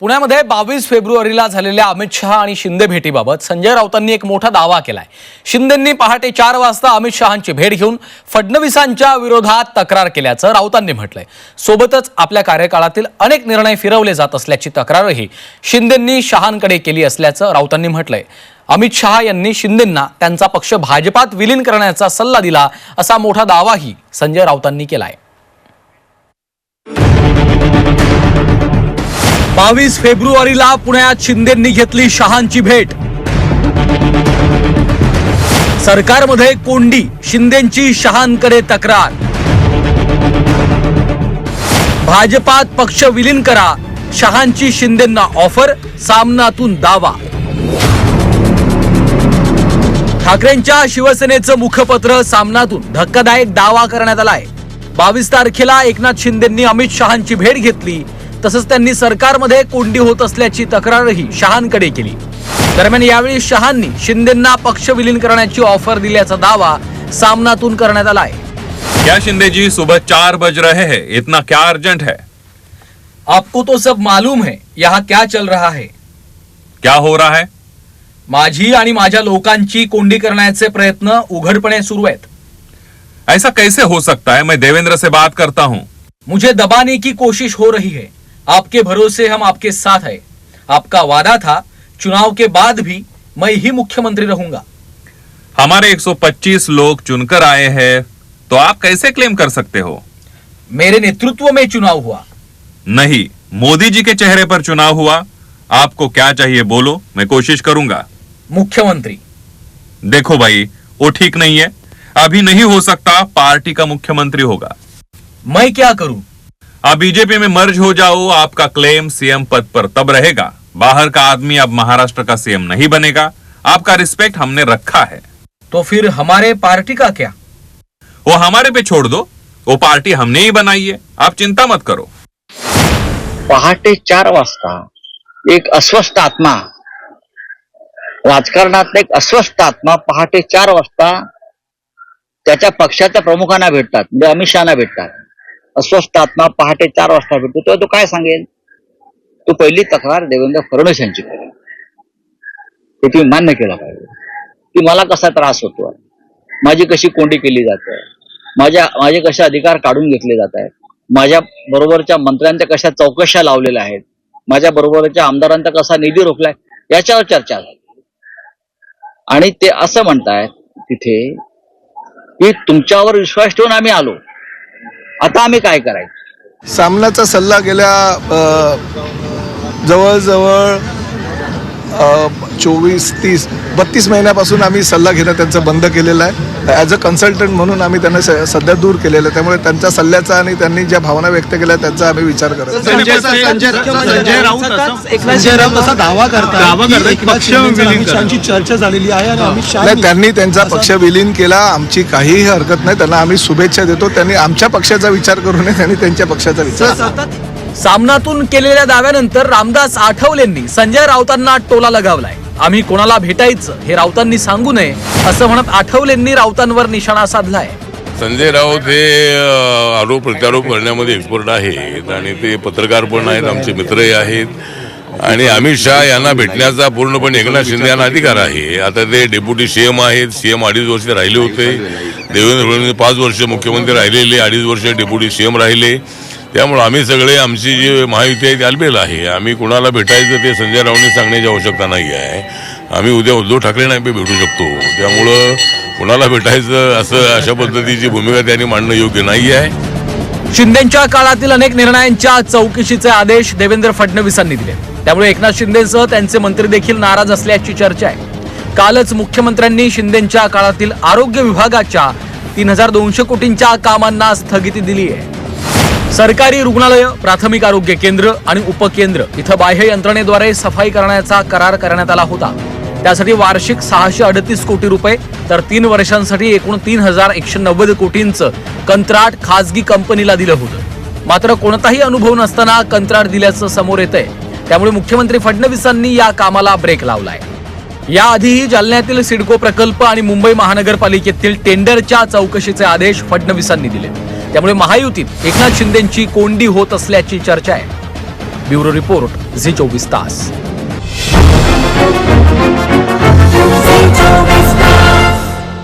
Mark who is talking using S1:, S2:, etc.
S1: पुण्यामध्ये बावीस फेब्रुवारीला झालेल्या अमित शहा आणि शिंदे भेटीबाबत संजय राऊतांनी एक मोठा दावा केलाय. शिंदेंनी पहाटे चार वाजता अमित शहांची भेट घेऊन फडणवीसांच्या विरोधात तक्रार केल्याचं राऊतांनी म्हटलंय. सोबतच आपल्या कार्यकाळातील अनेक निर्णय फिरवले जात असल्याची तक्रारही शिंदेंनी शहांकडे केली असल्याचं राऊतांनी म्हटलंय. अमित शहा यांनी शिंदेंना त्यांचा पक्ष भाजपात विलीन करण्याचा सल्ला दिला असा मोठा दावाही संजय राऊतांनी केलाय. बावीस फेब्रुवारीला पुण्यात शिंदेंनी घेतली शहांची भेट. सरकारमध्ये कोंडी शिंदेंची शहांकडे तक्रार. भाजपात पक्ष विलीन करा शहांची शिंदेंना ऑफर सामनातून दावा. ठाकरेंच्या शिवसेनेचं मुखपत्र सामनातून धक्कादायक दावा करण्यात आलाय. बावीस तारखेला एकनाथ शिंदेंनी अमित शहांची भेट घेतली तसंच त्यांनी सरकारमध्ये कोंडी होत असल्याची तक्रारही शहांकडे केली. दरम्यान यावेळी शहांनी शिंदेंना पक्ष विलीन करण्याची ऑफर दिल्याचा दावा सामनातून करण्यात आलाय
S2: क्या शिंदे जी सुबह चार बज रहे हैं? इतना क्या अर्जेंट है?
S1: आपको तो सब मालूम है यहाँ क्या चल रहा है.
S2: क्या हो रहा है?
S1: माझी आणि माझ्या लोकांची कोंडी करण्याचे प्रयत्न उघडपणे सुरू आहेत.
S2: ऐसा कैसे हो सकता है? मैं देवेंद्र से बात करता हूँ।
S1: मुझे दबाने की कोशिश हो रही है. आपके भरोसे हम आपके साथ है। आपका वादा था चुनाव के बाद भी मैं ही मुख्यमंत्री रहूँगा।
S2: हमारे 125 लोग चुनकर आए हैं तो आप कैसे क्लेम कर सकते हो?
S1: मेरे नेतृत्व में चुनाव हुआ।
S2: नहीं मोदी जी के चेहरे पर चुनाव हुआ। आपको क्या चाहिए बोलो मैं कोशिश करूँगा।
S1: मुख्यमंत्री।
S2: देखो भाई वो ठीक नहीं है। अभी नहीं हो सकता पार्टी का मुख्यमंत्री होगा।
S1: मैं क्या करूँ?
S2: आप बीजेपी में मर्ज हो जाओ आपका क्लेम सीएम पद पर तब रहेगा। बाहर का आदमी अब महाराष्ट्र का सीएम नहीं बनेगा। आपका रिस्पेक्ट हमने रखा है।
S1: तो फिर हमारे पार्टी का क्या?
S2: वो हमारे पे छोड़ दो। वो पार्टी हमने ही बनाई है। आप चिंता मत करो।
S3: पहाटे चार वाजता एक अस्वस्थ आत्मा राजकारणात एक अस्वस्थ आत्मा पहाटे चार वाजता त्याच्या पक्षाच्या प्रमुखांना भेटतात म्हणजे अमित शहाना भेटतात. अस्वस्थ आत्मा पहाटे चार वाजता भेटतो तेव्हा तो काय सांगेल? तो पहिली तक्रार देवेंद्र फडणवीस यांची करेल. तुम्ही मान्य केलं पाहिजे. की मला कसा त्रास होतो माझी कशी कोंडी केली जाते? माझ्या माझे कसे अधिकार काढून घेतले जात आहेत? माझ्या बरोबरच्या मंत्र्यांच्या कशा चौकशा लावलेल्या आहेत? माझ्या बरोबरच्या आमदारांचा कसा निधी रोखलाय? याच्यावर चर्चा झाली. आणि ते असं म्हणतायत तिथे की तुमच्यावर विश्वास ठेवून आम्ही आलो. आता आम्ही काय करायचं?
S4: सामनाचा सल्ला गेल्या जवळजवळ चोवीस तीस बत्तीस महिन्यापासून आम्ही सल्ला घेणं त्यांचं बंद केलेलं आहे. ॲज अ कन्सल्टंट म्हणून आम्ही त्यांना स- सध्या दूर केलेलं आहे. त्यामुळे त्यांच्या सल्ल्याचा आणि त्यांनी ज्या भावना व्यक्त केल्या त्यांचा आम्ही विचार करत
S5: चर्चा झालेली आहे
S4: त्यांनी त्यांचा पक्ष विलीन केला. आमची काहीही हरकत नाही. त्यांना आम्ही शुभेच्छा देतो. त्यांनी आमच्या पक्षाचा विचार करू नये. त्यांनी त्यांच्या पक्षाचा विचार
S1: सामनातून केलेल्या दाव्यानंतर रामदास आठवलेंनी संजय राऊतांना टोला लगावलाय. आम्ही कोणाला भेटायचं हे राऊतांनी सांगू नये असं म्हणत आठवलेंनी राऊतांवर निशाणा साधलाय.
S6: संजय राऊत हे आरोप प्रत्यारोप करण्यामध्ये एक्सपर्ट आहेत आणि ते पत्रकार पण आहेत आमचे मित्रही आहेत. आणि अमित शहा यांना भेटण्याचा पूर्णपणे एकनाथ शिंदे यांना अधिकार आहे. आता ते डेप्युटी सीएम आहेत सीएम अडीच वर्ष राहिले होते. देवेंद्र फडणवीस पाच वर्ष मुख्यमंत्री राहिलेले अडीच वर्ष डेप्युटी सीएम राहिले. त्यामुळे आम्ही सगळे आमची जी महायुती आहे ती आलबेल आहे. आम्ही कुणाला भेटायचं ते संजय रावने सांगण्याची आवश्यकता नाही आहे. आम्ही उद्या उद्धव ठाकरे नाही भेटू शकतो. त्यामुळं कुणाला भेटायचं असं अशा पद्धतीची भूमिका त्यांनी मांडणं योग्य नाही आहे.
S1: शिंदेच्या काळातील अनेक निर्णयांच्या चौकशीचे आदेश देवेंद्र फडणवीसांनी दिले. त्यामुळे एकनाथ शिंदेसह त्यांचे मंत्री देखील नाराज असल्याची चर्चा आहे. कालच मुख्यमंत्र्यांनी शिंदेच्या काळातील आरोग्य विभागाच्या तीन हजार दोनशे कोटींच्या कामांना स्थगिती दिली आहे. सरकारी रुग्णालय प्राथमिक आरोग्य केंद्र आणि उपकेंद्र इथं बाह्य यंत्रणेद्वारे सफाई करण्याचा करार करण्यात आला होता. त्यासाठी वार्षिक सहाशे अडतीस कोटी रुपये तर तीन वर्षांसाठी एकूण तीन हजार एकशे नव्वद कोटींचं कंत्राट खाजगी कंपनीला दिलं होतं. मात्र कोणताही अनुभव नसताना कंत्राट दिल्याचं समोर येत आहे त्यामुळे मुख्यमंत्री फडणवीसांनी या कामाला ब्रेक लावलाय. याआधीही जालन्यातील सिडको प्रकल्प आणि मुंबई महानगरपालिकेतील टेंडरच्या चौकशीचे आदेश फडणवीसांनी दिले त्यामुळे महायुतीत एकनाथ शिंदेची कोंडी होत असल्याची चर्चा आहे. ब्युरो रिपोर्ट झी चोवीस तास.